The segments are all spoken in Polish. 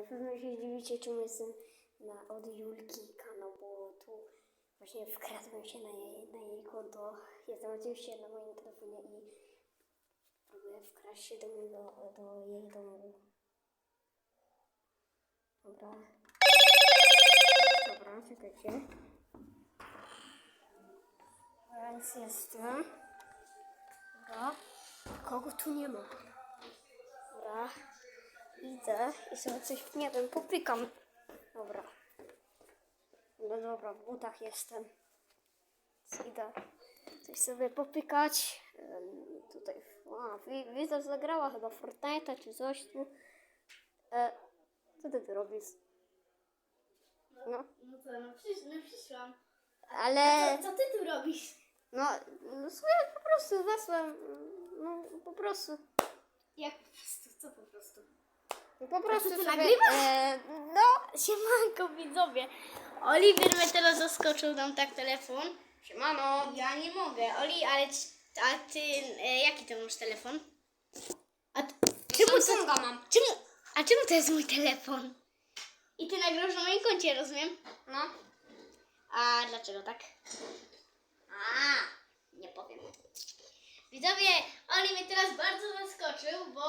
na pewno się zdziwicie, czemu jestem na, od Julki kanał, bo tu właśnie wkradłem się na jej, na jej konto. Jestem oczywiście na moim telefonie i próbuję wkraść się do, mojego, do jej domu. Dobra. Dobra, czekajcie. Więc jestem. Dobra. Kogo tu nie ma? Dobra. Idę i sobie coś, nie wiem, popykam. Dobra. No dobra, w butach jestem. Więc Idę coś sobie popykać. Tutaj, a, wi- widzę, zagrała chyba Fortnite'a czy coś tu. E, co ty tu robisz? No, No co, no, przysz, no przyszłam. ale... Co, co ty tu robisz? No, no sobie po prostu wesłem. No, po prostu. Jak po prostu, co po prostu? Po prostu ty sobie... nagrywasz? E, no, Siemanko widzowie. Oliver mnie teraz zaskoczył nam tak telefon. siemano. Ja nie mogę. Oli, ale c- a ty, e, jaki to masz telefon? A t- czemu to, Samsunga mam. czemu, a czemu to jest mój telefon? I ty nagrasz na moim koncie, rozumiem? No. A dlaczego tak? A, nie powiem. Widzowie, Oli mnie teraz bardzo zaskoczył, bo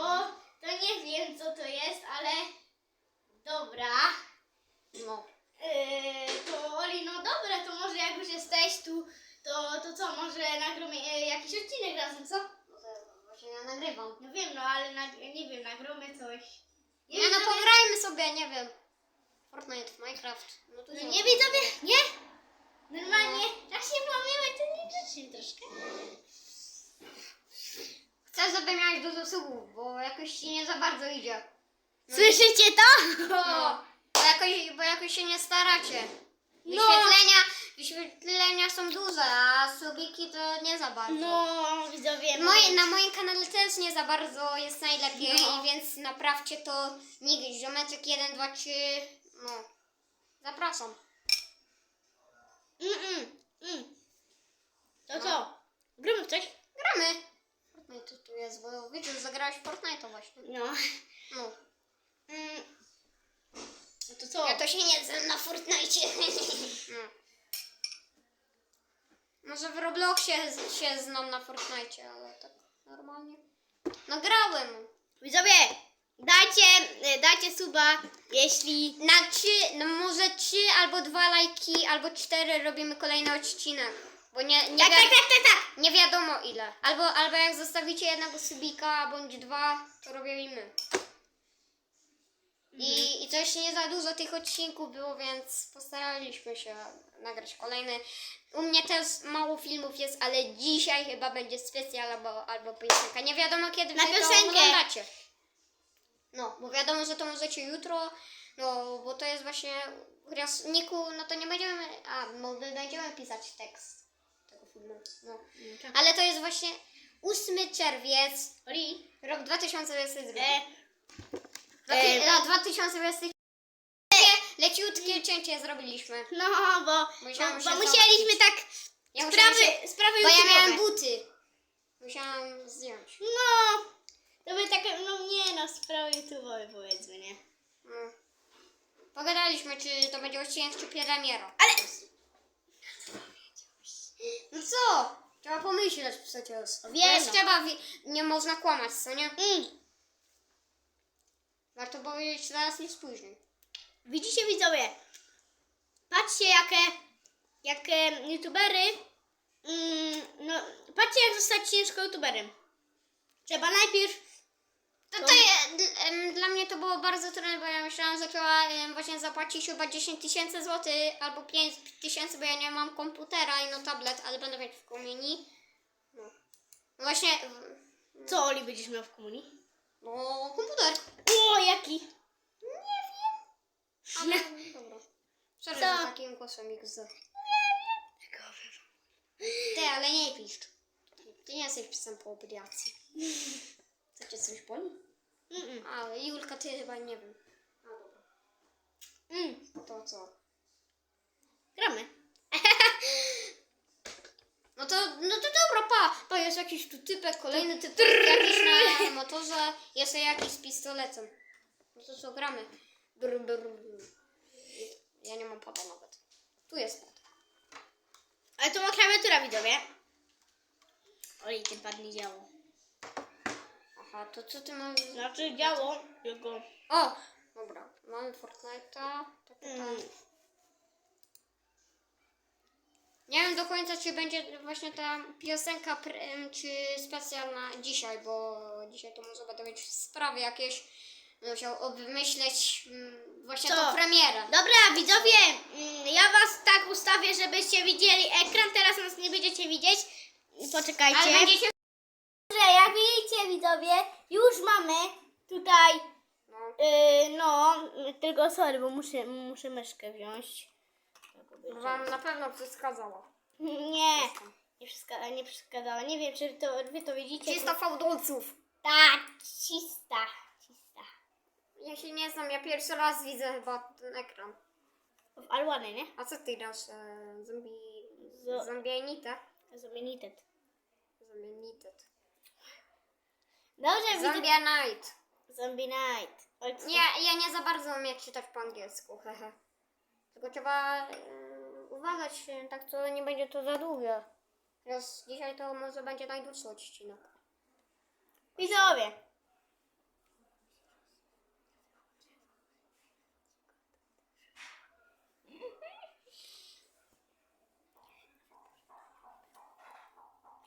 to nie wiem co to jest, ale dobra. No. Yy, to Oli, no dobra, to może jak już jesteś tu, to, to co, może nagramy e, jakiś odcinek razem, co? No to właśnie ja nagrywam. No wiem, no ale nag, nie wiem, nagramy coś. Nie, no widzowie- pograjmy sobie, nie wiem. Fortnite, Minecraft. No to No nie widzowie, nie? Normalnie, tak się mamy, to nie grzecznie troszkę. Chcę, żeby miałeś dużo subów, bo jakoś ci nie za bardzo idzie. Słyszycie to? No. Bo jakoś, bo jakoś się nie staracie. No. Wyświetlenia, wyświetlenia są duże, a subiki to nie za bardzo. No, widzowie. no. Moje, na moim kanale też nie za bardzo jest najlepiej, No. więc naprawcie to nikt, ziomeczek 1, 2, 3, no. Zapraszam. Mm, mm, mm. To co? Gramy w coś? Gramy. Fortnite tu jest, bo że zagrałeś w Fortnite właśnie. No. No. Mm. No to co? Ja to się nie znam na Fortnite. no. Może w Robloxie się znam na Fortnite, ale tak normalnie. No grałem. Widzowie, dajcie, e, dajcie suba, jeśli... Na trzy, no może trzy albo dwa lajki, albo cztery robimy kolejny odcinek. Bo nie, nie, Tak, wi- tak, tak, tak, tak. nie wiadomo ile. Albo, albo jak zostawicie jednego subika bądź dwa, to robimy. I, I coś nie za dużo tych odcinków było, więc postaraliśmy się nagrać kolejny. U mnie też mało filmów jest, ale dzisiaj chyba będzie specjal albo, albo piosenka. Nie wiadomo kiedy Na wy to piosenkę. oglądacie. No, bo wiadomo, że to możecie jutro, no bo to jest właśnie w Niku, no to nie będziemy, a no my będziemy pisać tekst tego filmu. No. Ale to jest właśnie 8 czerwiec, Oli, rok 2022. e, Dwa E, ty- a, 2020 leciutkie cięcie zrobiliśmy. no bo, Musiałam bo, się bo musieliśmy tak Ja musiałam sprawy, się, sprawy bo ja YouTube'owe. miałam buty. Musiałam zdjąć. No, to by tak, no nie no, sprawy YouTube'owe powiedzmy, nie? No. Pogadaliśmy, czy to będzie odcinek, czy premiera. Ale, No co? Trzeba pomyśleć przecież. Teraz no. trzeba, wi- nie można kłamać, co nie? mm, Warto powiedzieć teraz niż później. widzicie widzowie, patrzcie jakie, jakie YouTubery, mm, no, patrzcie jak zostać ciężko YouTuberem. Trzeba najpierw To, To- to je, em, dla mnie to było bardzo trudne, bo ja myślałam, że trzeba em, właśnie zapłacić chyba 10 tysięcy złotych albo 5 tysięcy, bo ja nie mam komputera i no tablet, ale będę mieć w komunii. No. No właśnie, w- Co Oli będziesz miał w komunii? no komputer. O, jaki? Ale dobra. Sorry, Co? że takim głosem XD. Ty, ale nie pisz. Ty nie jesteś psem po obligacji. Cię coś boli? Mm-mm. A, Julka, ty chyba nie wiem. A, dobra. Mm, To co? gramy. No to, no to dobra, pa! To jest jakiś tu typek, kolejny typek, jakiś na motorze, jeszcze jakiś z pistoletem. No to co, gramy. Brr, brr, brr. Ja nie mam pada nawet. Tu jest pad. Ale to ma klawiatura, widzowie. Oj, ten pad nie działał. Aha, to co ty masz? Znaczy działo, tylko... O! Dobra, mamy Fortnite'a. Tak. Mm. Nie wiem do końca, czy będzie właśnie ta piosenka, czy specjalna dzisiaj, bo dzisiaj to może będę mieć sprawy jakieś. Musiał obmyśleć mm, właśnie Co? tą premierę. Dobra, widzowie, mm, ja was tak ustawię, żebyście widzieli ekran. Teraz nas nie będziecie widzieć. Poczekajcie. Ale będziecie... Jak widzicie, widzowie, już mamy tutaj... No, Yy, no, tylko sorry, bo muszę, muszę myszkę wziąć. wam na pewno przeszkadzała. Nie, nie, przeszkadza, nie przeszkadzała. Nie wiem, czy to, wy to widzicie. Czysta fałdolców. Tak, cista, cista. Ja się nie znam, ja pierwszy raz widzę chyba ten ekran. W Alwany, nie? A co ty dasz? E, zombie... Zo- Zombienite? Zamienitet. Zombienitet. Dobrze, widzę. Zombie Night. Zombie Night. Co? Nie, ja nie za bardzo umiem czytać po angielsku, hehe. Tylko trzeba e, uważać, tak to nie będzie to za długie. Teraz dzisiaj to może będzie najdłuższy odcinek. Widzowie.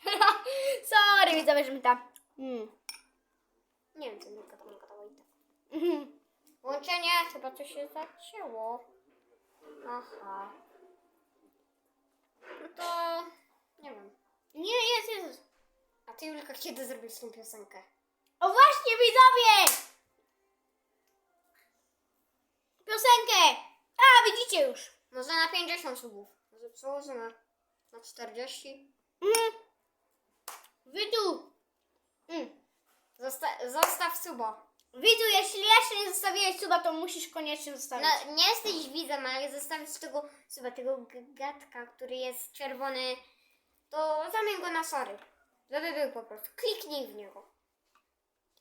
Sorry, widzowie, że mi tam... Mm. Nie wiem, co mi gadało, gadało i tak. Łączenie, chyba coś się zacięło. Aha. No to... nie wiem. Nie, jest, jest. A ty, Julka, kiedy zrobisz tą piosenkę? O właśnie, widzowie! Piosenkę! A, widzicie już. Może na 50 subów. Może przełożymy na 40. Mm. Wy tu. Mm. Zosta- zostaw suba. Widzu, jeśli jeszcze nie zostawiłeś suba, to musisz koniecznie zostawić. No, nie jesteś widzem, ale jak zostawisz tego suba, tego gatka, który jest czerwony, to zamień go na sorry. Żeby był po prostu. Kliknij w niego.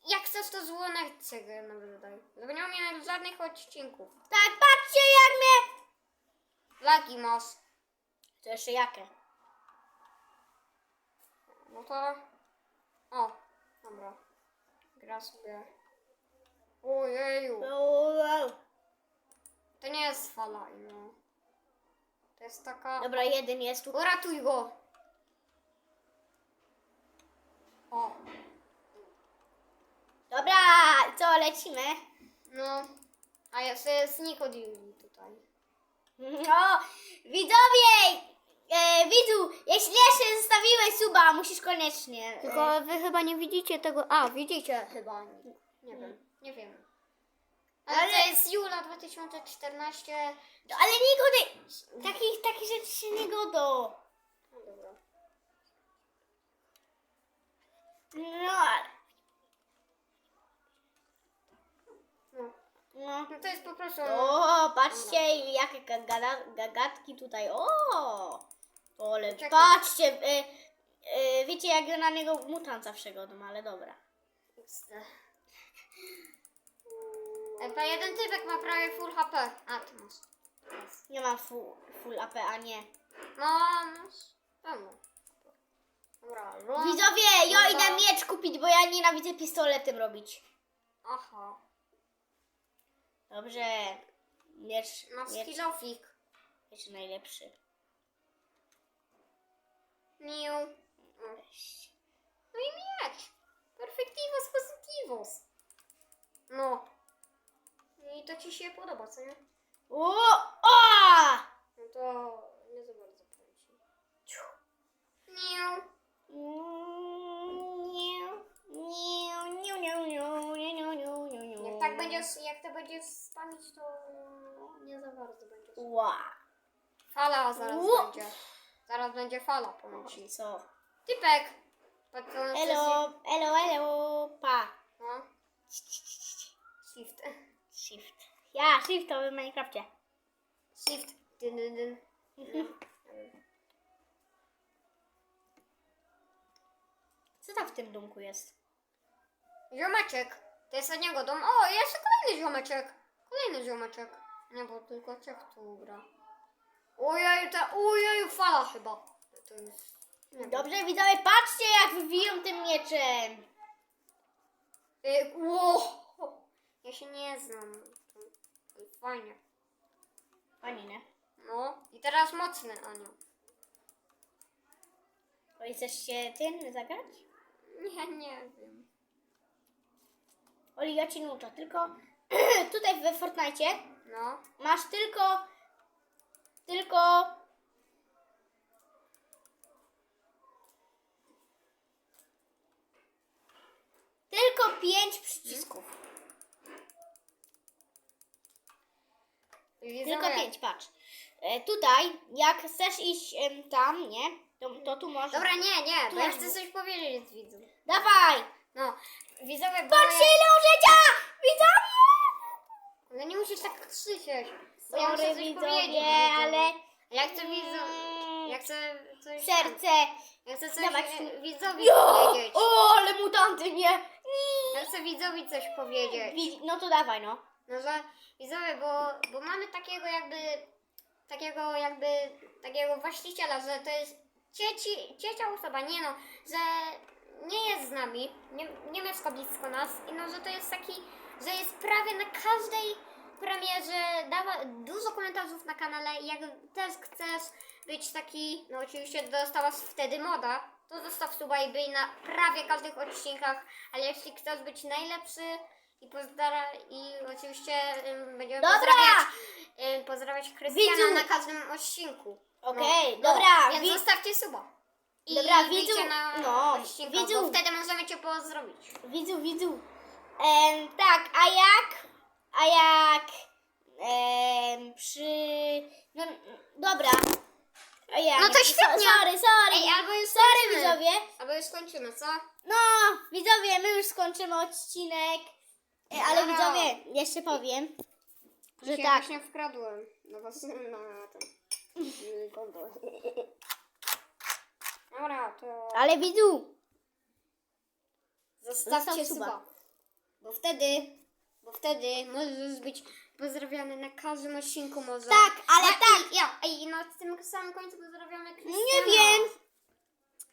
Jak chcesz, to złoneczcie go nawet dodaj. Żeby nie miał żadnych odcinków. Tak, patrzcie jak mnie... Lagi. To jeszcze jakie? No to... O, dobra. Gra sobie. Ojeju. Wow. To nie jest fala, no. To jest taka... Dobra, jeden jest tu. Uratuj go! O, Dobra, co, lecimy? no. A znik od Julii tutaj. No, widzowie! E, widzu, jeśli jeszcze zostawiłeś suba, musisz koniecznie. Tylko wy chyba nie widzicie tego. A, widzicie chyba. Nie wiem, nie wiem. Ale, Ale- to jest Jula 2014. No, ale nie godaj. Takich, takich rzeczy się nie godo. No dobra. No, No. no. no to jest po prostu. O, patrzcie, jakie gagada, gagatki tutaj. O, ale Czekaj. patrzcie. E, e, wiecie, jak ja na niego mutant zawsze godą, ale dobra. Chyba jeden typek ma prawie full HP. A, ty masz. Mam full, full AP, a nie. No, masz. Dobra. Widzowie, ja idę miecz kupić, bo ja nienawidzę pistoletem robić. Aha. Dobrze. Miecz, Masz miecz, skillofik. miecz najlepszy. Niu. No i miecz. Perfectivos positivos. No. I to ci się podoba, co nie? O! O! No to nie za bardzo powiem ci. Niu. Jak tak będziesz, jak to będziesz spamić, to nie za bardzo będziesz. Ła. Fala zaraz Ło. będzie. Zaraz będzie fala, ci. Co? Typek. Patrząc Elo, elo, elo, pa. No. Shift. Shift. Ja, shift to w Minecrafcie. Shift. Dyn, dyn, dyn. Co tam w tym domku jest? Ziomeczek. To jest od niego dom. O, jeszcze kolejny ziomeczek. Kolejny ziomeczek. Nie, bo tylko ciech tu gra. Ojej, ta, ojej, fala chyba. To jest... Nie wiem. Dobrze, widzowie, patrzcie jak wybiją tym mieczem. Ej, Ło! Ja się nie znam. Fajnie. Fajnie, nie? No. I teraz mocny, Ania. To chcesz się tym zagrać? Nie, nie wiem. Oli, ja ci nauczę, tylko tutaj we Fortnite No. masz tylko, tylko tylko pięć przycisków. Tylko pięć, patrz. E, tutaj, jak chcesz iść em, tam, nie? To, to tu możesz. Dobra, nie, nie, Tu bo ja masz chcę dwóch. coś powiedzieć widzom. Dawaj! No, widzowie, bo Patrzcie ile życia! Widzowie! Ale nie musisz tak krzyczeć. Ja muszę coś widzowie, powiedzieć, ale... Ja chcę widzom... Mm, Ja chcę coś... Serce! Ja chcę coś Dawaj. widzowi powiedzieć. O, ale mutanty, nie! Ja chcę widzowi coś powiedzieć. No to dawaj, no. No że widzowie, bo, bo mamy takiego jakby, takiego jakby, takiego właściciela, że to jest cieci, ciecia osoba, nie no, że nie jest z nami, nie, nie mieszka blisko nas i no, że to jest taki, że jest prawie na każdej premierze, dawa dużo komentarzów na kanale i jak też chcesz być taki, no oczywiście dostałaś wtedy moda, to zostaw suba i byj na prawie każdych odcinkach, ale jeśli chcesz być najlepszy i pozdara i oczywiście ym, będziemy Dobra! pozdrawiać, ym, pozdrawiać Krystiana na każdym odcinku. Okej, dobra, Więc wi- zostawcie suba. I Dobra, wyjdźcie widzu, na no, odcinkach, widzu. bo wtedy możemy cię pozdrowić. Widzu, widzu. Em, tak, a jak? A jak? Em, przy. No, dobra. A jak? No to So- świetnie. Sorry, sorry. Ej, albo już sorry, skończymy. widzowie. Albo już skończymy, co? No, widzowie, my już skończymy odcinek. E, ale widzowie, jeszcze powiem, że Dzisiaj tak. właśnie wkradłem no was na konto. Dobra, to Ale widzu, zostawcie Zostaw suba. suba. Bo wtedy, bo wtedy możesz być pozdrawiany na każdym odcinku może. Tak, ale A, tak. I, ja, i na tym samym końcu pozdrawiamy Krystiana. nie wiem,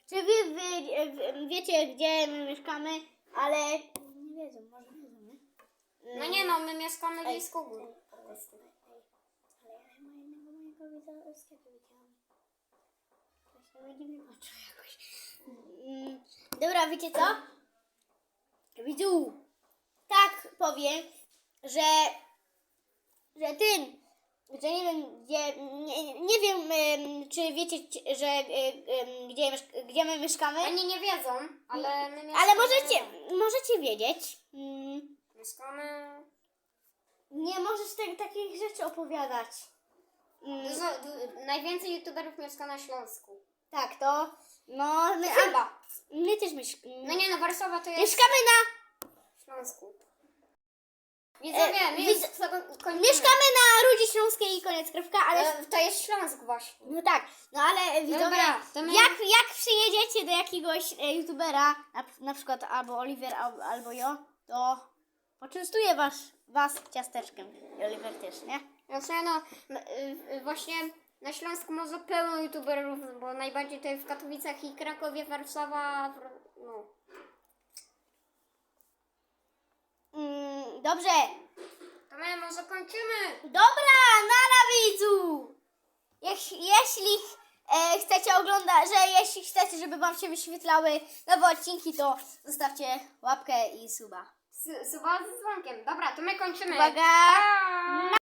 czy wy, wy, wy wiecie, gdzie my mieszkamy, ale nie wiedzą, może wiedzą, nie? No nie no, my mieszkamy blisko góry. Ale ja chyba jednego mojego widza z kiedy widziałam. Właśnie będzie mnie patrzył jakoś. Mm, Dobra, wiecie co? Widzu, powiem, że, że tym, że nie wiem, gdzie, nie, nie wiem, em, czy wiecie, że e, em, gdzie, mieszk- gdzie my mieszkamy, Oni nie wiedzą, ale my mieszkamy... ale możecie, możecie wiedzieć. Mm, Mieszkamy... Nie możesz te, takich rzeczy opowiadać. Mm, Dużo, du, najwięcej youtuberów mieszka na Śląsku. Tak, to. No, my, Chyba. my też mieszkamy. No nie no, Warszawa to jest Mieszkamy na. Śląsku. Widzowie, E, my widz-. Mieszkamy na Rudzie Śląskiej i koniec kropka, ale. Ale to jest Śląsk właśnie. No tak, no ale widzowie, Dobra, my- jak, jak przyjedziecie do jakiegoś e, youtubera, na, na przykład albo Oliver, albo, albo jo, to poczęstuję was, was ciasteczkiem. I Oliver też, nie? Znaczy no, y, właśnie na Śląsku może pełno youtuberów, bo najbardziej tutaj w Katowicach i Krakowie, Warszawa, no. Mm, dobrze. To my może kończymy. Dobra, na widzu! Jeśli, jeśli e, chcecie oglądać, że jeśli chcecie, żeby wam się wyświetlały nowe odcinki, to zostawcie łapkę i suba. Suba z dzwonkiem. Dobra, to my kończymy. Uwaga! Pa!